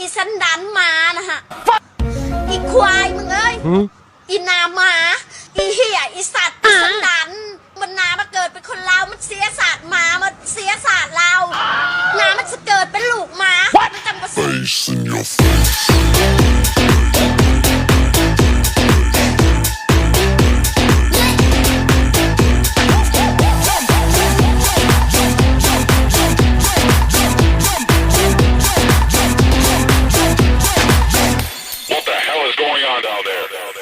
อีสันดานหมานะฮะ อีควายมึงเอ้ย อีนาหมา อีเหี้ย อีสัตว์อีสันดานมันนามาเกิดเป็นคนลาวมันเสียศาสตร์หมามันเสียศาสตร์เรานามันจะเกิดเป็นลูกหมา มันจำประส Face in your face. down there.